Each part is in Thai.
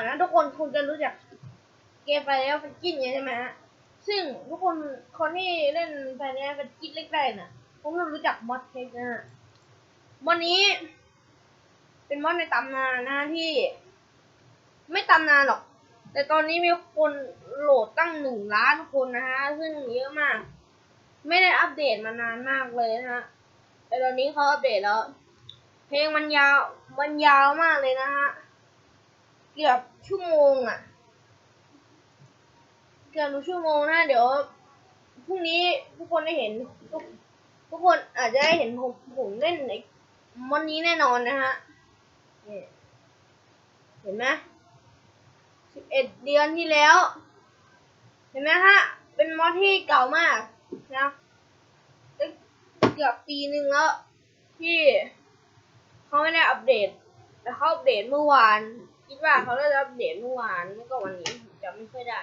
อนนะทุกคนคงจะรู้จักเกมไปแล้วเป็นกินใช่ไหมฮะซึ่งทุกคนคนที่เล่นไปเนี้ยเป็นกินเล็กได้น่ะผมก็รู้จักมอดเทคนะฮะวันนี้ เป็นมอดในตำนานนะที่ ไม่ตำนานหรอก แต่ตอนนี้มีคนโหลดตั้งหนึ่งล้านคนนะฮะซึ่งเยอะมาก ไม่ได้อัปเดตมานานมากเลยนะฮะแต่ตอนนี้เขาอัปเดตแล้ว เพลงมันยาวมันยาวมากเลยนะฮะ เกือบชั่วโมงอะ เกือบชั่วโมงนะเดี๋ยวพรุ่งนี้ทุกคนได้เห็นทุกทุกคนอาจจะได้เห็นผมผมเล่นในวันนี้แน่นอนนะฮะเห็นไหมสิบเอ็ดเดือนที่แล้ว เห็นไหมฮะ เป็นมอดที่เก่ามากนะเกือบปีหนึ่งแล้ว ที่เขาไม่ได้อัปเดต แต่เขาอัปเดตเมื่อวาน ว่าเขาได้อัปเดตเมื่อวานไม่ก็วันนี้ผมจำไม่ค่อยได้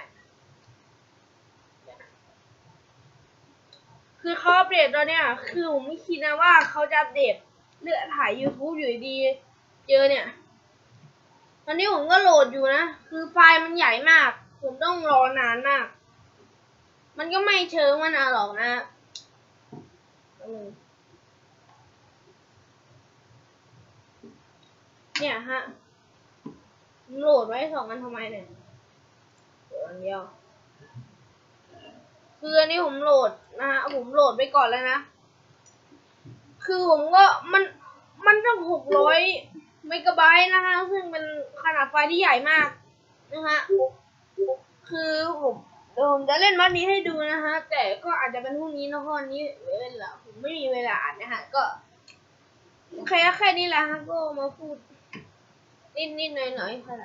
คือเขาอัปเดตตอนเนี้ย คือผมไม่คิดนะว่าเขาจะอัปเดตเลือกถ่าย YouTube อยู่ดีเจอเนี่ย ตอนนี้ผมก็โหลดอยู่นะ คือไฟล์มันใหญ่มาก ผมต้องรอนานมาก มันก็ไม่เชิงมันอะหรอกนะเนี่ยฮะ โหลดไว้สองอันทำไมเนี่ยโหลดอันเดียว คืออันนี้ผมโหลดนะฮะผมโหลดไปก่อนแล้วนะ คือผมก็มันมันต้องหกร้อยเมกะไบต์นะคะ ซึ่งเป็นขนาดไฟล์ที่ใหญ่มากนะฮะ คือผมเดี๋ยวผมจะเล่นวันนี้ให้ดูนะฮะ แต่ก็อาจจะเป็นพรุ่งนี้นะเพราะวันนี้เวลาผมไม่มีเวลาอ่านนะฮะ ก็แค่แค่นี้แหละฮะ ก็มาพูด นิดนิดๆหน่อยหน่อยๆค่ะ